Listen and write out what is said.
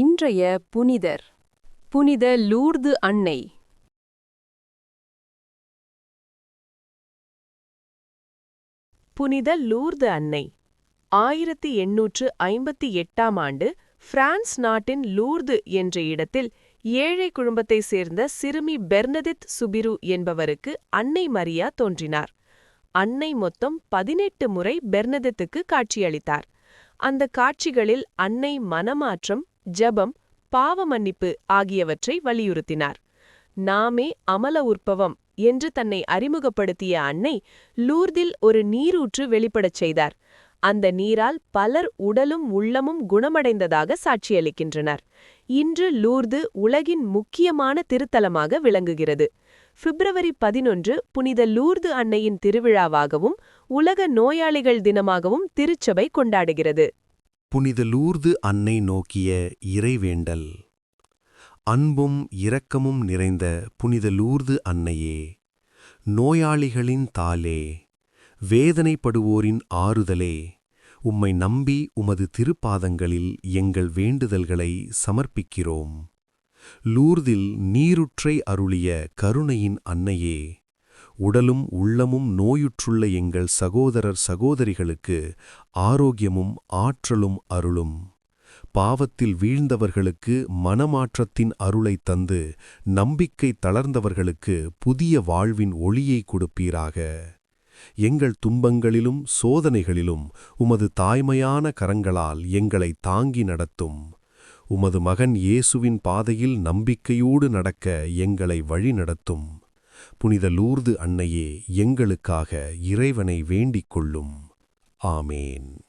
இன்றைய புனிதர் புனித லூர்து அன்னை. புனித லூர்து அன்னை ஆயிரத்தி எண்ணூற்று ஐம்பத்தி எட்டாம் ஆண்டு பிரான்ஸ் நாட்டின் லூர்து என்ற இடத்தில் ஏழை குடும்பத்தைச் சேர்ந்த சிறுமி பெர்னதித் சுபிரு என்பவருக்கு அன்னை மரியா தோன்றினார். அன்னை மொத்தம் பதினெட்டு முறை பெர்னதித்துக்கு காட்சியளித்தார். அந்த காட்சிகளில் அன்னை மனமாற்றம் ஜபம் பாவ மன்னிப்பு ஆகியவற்றை வலியுறுத்தினார். நாமே அமல உற்பவம் என்று தன்னை அறிமுகப்படுத்திய அன்னை லூர்தில் ஒரு நீரூற்று வெளிப்படச் செய்தார். அந்த நீரால் பலர் உடலும் உள்ளமும் குணமடைந்ததாக சாட்சியளிக்கின்றனர். இன்று லூர்து உலகின் முக்கியமான திருத்தலமாக விளங்குகிறது. பிப்ரவரி பதினொன்று புனித லூர்து அன்னையின் திருவிழாவாகவும் உலக நோயாளிகள் தினமாகவும் திருச்சபை கொண்டாடுகிறது. புனித லூர்து அன்னை நோக்கிய இறைவேண்டல். அன்பும் இரக்கமும் நிறைந்த புனித லூர்து அன்னையே நோயாளிகளின் தாலே வேதனைப்படுவோரின் ஆறுதலே உம்மை நம்பி உமது திருப்பாதங்களில் எங்கள் வேண்டுதல்களை சமர்ப்பிக்கிறோம். லூர்தில் நீருற்றை அருளிய கருணையின் அன்னையே உடலும் உள்ளமும் நோயுற்றுள்ள எங்கள் சகோதரர் சகோதரிகளுக்கு ஆரோக்கியமும் ஆற்றலும் அருளும். பாவத்தில் வீழ்ந்தவர்களுக்கு மனமாற்றத்தின் அருளைத் தந்து நம்பிக்கை தளர்ந்தவர்களுக்கு புதிய வாழ்வின் ஒளியை கொடுப்பீராக. எங்கள் துன்பங்களிலும் சோதனைகளிலும் உமது தாய்மையான கரங்களால் எங்களை தாங்கி நடத்தும். உமது மகன் இயேசுவின் பாதையில் நம்பிக்கையோடு நடக்க எங்களை வழிநடத்தும். புனித லூர்து அன்னையே எங்களுக்காக இறைவனை வேண்டிக் கொள்ளும். ஆமேன்.